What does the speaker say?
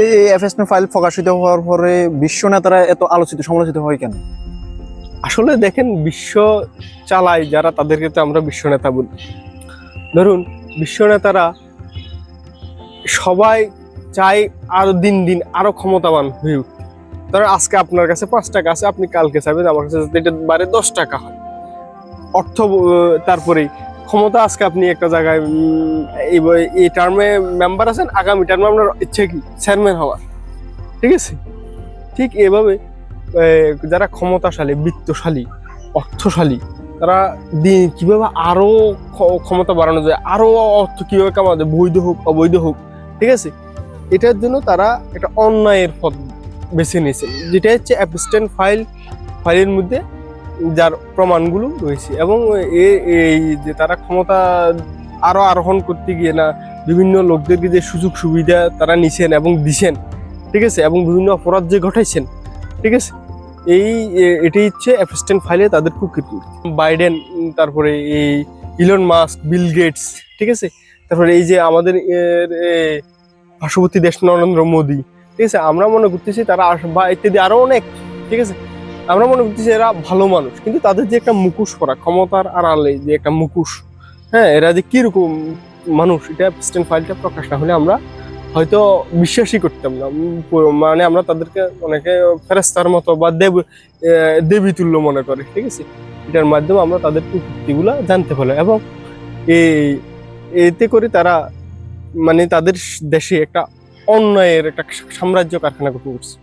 এই এফএসপি ফাইল প্রকাশিত হওয়ার পরে বিশ্ব নেতারা এত আলোচিত, সমালোচিত হয় কেন? আসলে দেখেন, বিশ্ব চালায় যারা, তাদেরকে তো আমরা বিশ্ব নেতা বলি। ধরুন বিশ্ব নেতারা সবাই চায় আরও দিন দিন আরও ক্ষমতাবান হয়ে উঠতে। আজকে আপনার কাছে পাঁচ টাকা আছে, আপনি কালকে চাইবেন, আমার কাছে এটা দশ টাকা হয়। অর্থ তারপরে ক্ষমতা আজকে আপনি একটা জায়গায় এই টার্মে মেম্বার আছেন, আগামী টার্মে আপনার ইচ্ছে কি চেয়ারম্যান হওয়ার? ঠিক আছে? ঠিক এভাবে যারা ক্ষমতাশালী, বৃত্তশালী, অর্থশালী, তারা দিন কীভাবে আরও ক্ষমতা বাড়ানো যায় আরও অর্থ কীভাবে কামানো যায়, বৈধ হোক, অবৈধ হোক, ঠিক আছে? এটার জন্য তারা একটা অন্যায়ের পথ বেছে নিয়েছে। যেটা হচ্ছে অ্যাপিস্ট্যান্ট ফাইল ফাইলের মধ্যে যার প্রমাণগুলো রয়েছে। এবং এই যে তারা ক্ষমতা আরও আরোহণ করতে গিয়ে না, বিভিন্ন লোকদেরকে যে সুযোগ সুবিধা তারা নিছেন এবং দিছেন, ঠিক আছে? এবং বিভিন্ন অপরাধ যে ঘটাইছেন, ঠিক আছে? এই এটি হচ্ছে অ্যাসিস্ট্যান্ট ফাইলে তাদের কুকীর্তি বাইডেন তারপরে এই ইলন মাস্ক, বিল গেটস, ঠিক আছে? তারপরে এই যে আমাদের পার্শ্ববর্তী দেশ নরেন্দ্র মোদী, ঠিক আছে? আমরা মনে করতেছি তারা বা ইত্যাদি আরও অনেক, ঠিক আছে? আমরা মনে করতেছি এরা ভালো মানুষ, কিন্তু তাদের যে একটা মুখোশ করা ক্ষমতার আড়ালে যে একটা মুখোশ হ্যাঁ এরা যে কীরকম মানুষ, এটা অ্যাসিস্ট্যান্ট ফাইলটা প্রকাশ না হলে আমরা হয়তো বিশ্বাসই করতাম না। মানে আমরা তাদেরকে অনেকে ফেরেস্তার মতো বা দেব দেবী তুল্য মনে করে, ঠিক আছে? এটার মাধ্যমে আমরা তাদের কুকৃতিগুলা জানতে পারলাম এবং এই, এতে করে তারা মানে তাদের দেশে একটা অন্যায়ের একটা সাম্রাজ্য কারখানা করতে পারছে